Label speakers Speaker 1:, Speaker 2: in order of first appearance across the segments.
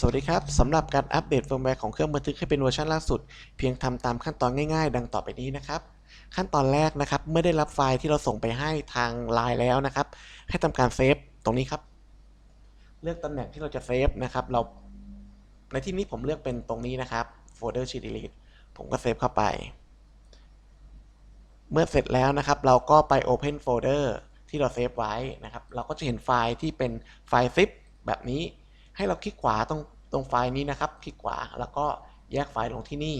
Speaker 1: สวัสดีครับ สำหรับการอัปเดตเฟิร์มแวร์ของเครื่องบันทึกให้เป็นเวอร์ชันล่าสุด เพียงทำตามขั้นตอนง่ายๆ ดังต่อไปนี้นะครับ ขั้นตอนแรกนะครับ เมื่อได้รับไฟล์ที่เราส่งไปให้ทางไลน์แล้วนะครับ ให้ทำการเซฟตรงนี้ครับ เลือกตำแหน่งที่เราจะเซฟนะครับ เรา ในที่นี้ผมเลือกเป็นตรงนี้นะครับโฟลเดอร์ชีดีลีทผมก็เซฟเข้าไป เมื่อเสร็จแล้วนะครับ เราก็ไป Open Folder ที่เราเซฟไว้นะครับ เราก็จะเห็นไฟล์ที่เป็นไฟล์ zip แบบนี้ ให้เราคลิกขวาตรงตรงไฟล์นี้นะครับ คลิกขวาแล้วก็แยกไฟล์ลงที่นี่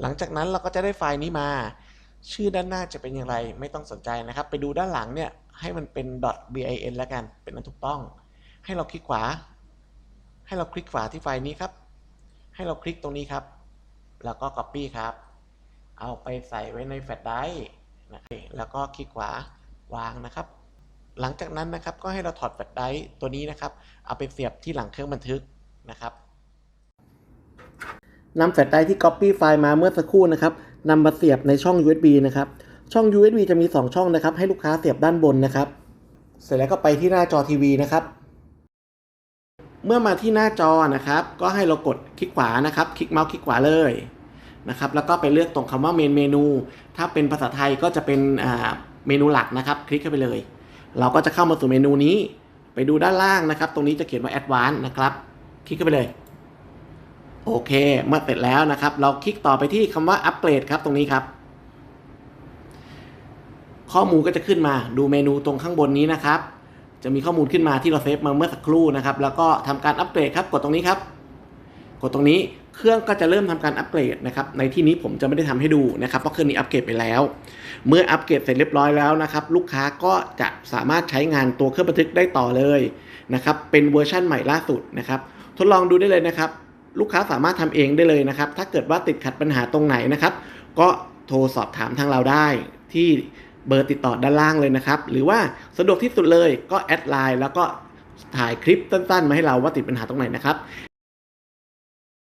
Speaker 1: หลังจากนั้นเราก็จะได้ไฟล์นี้มา ชื่อด้านหน้าจะเป็นอย่างไรไม่ต้องสนใจนะครับ ไปดูด้านหลังเนี่ยให้มันเป็น .bin แล้วกันเป็นอันถูกต้อง ให้เราคลิกขวา ให้เราคลิกขวาที่ไฟล์นี้ครับ ให้เราคลิกตรงนี้ครับ แล้วก็ copy ครับ เอาไปใส่ไว้ในแฟลชไดร์นะแล้วก็คลิกขวาวางนะครับ หลังจากนั้นนะครับก็ให้เราถอดแฟลชไดรฟ์ตัวนี้นะครับ เอาไปเสียบที่หลังเครื่องบันทึกนะครับนำแฟลชไดรฟ์ที่ Copy ไฟล์มาเมื่อสักครู่นะครับนำมาเสียบในช่อง USB นะครับ ช่อง USB จะมี 2 ช่องนะครับ ให้ลูกค้าเสียบด้านบนนะครับ เสร็จแล้วก็ไปที่หน้าจอทีวีนะครับ เมื่อมาที่หน้าจอนะครับ ก็ให้เรากดคลิกขวานะครับ คลิกเมาส์คลิกขวาเลยนะครับ แล้วก็ไปเลือกตรงคำว่าเมนเมนู ถ้าเป็นภาษาไทยก็จะเป็นเมนูหลักนะครับ คลิกเข้าไปเลย เราก็จะเข้ามาสู่เมนูนี้ ไปดูด้านล่างนะครับ ตรงนี้จะเขียนว่า Advanced นะครับ คลิกเข้าไปเลย โอเค เมื่อเสร็จแล้วนะครับ เราคลิกต่อไปที่คำว่าอัปเกรดครับตรงนี้ครับ ข้อมูลก็จะขึ้นมาดูเมนูตรงข้างบนนี้นะครับ จะมีข้อมูลขึ้นมาที่เราเซฟมาเมื่อสักครู่นะครับ แล้วก็ทำการอัปเกรดครับ กดตรงนี้ครับ กดตรงนี้ เครื่องก็จะเริ่มทำการอัปเกรดนะครับ ในที่นี้ผมจะไม่ได้ทำให้ดูนะครับเพราะเครื่องนี้อัปเกรดไปแล้ว เมื่ออัปเกรดเสร็จเรียบร้อยแล้วนะครับ ลูกค้าก็จะสามารถใช้งานตัวเครื่องบันทึกได้ต่อเลยนะครับ เป็นเวอร์ชั่นใหม่ล่าสุดนะครับ ทดลองดูได้เลยนะครับ ลูกค้าสามารถทำเองได้เลยนะครับ ถ้าเกิดว่าติดขัดปัญหาตรงไหนนะครับ ก็โทรสอบถามทางเราได้ที่เบอร์ติดต่อด้านล่างเลยนะครับ หรือว่าสะดวกที่สุดเลยก็แอดไลน์แล้วก็ถ่ายคลิปสั้นๆ มาให้เราว่าติดปัญหาตรงไหนนะครับ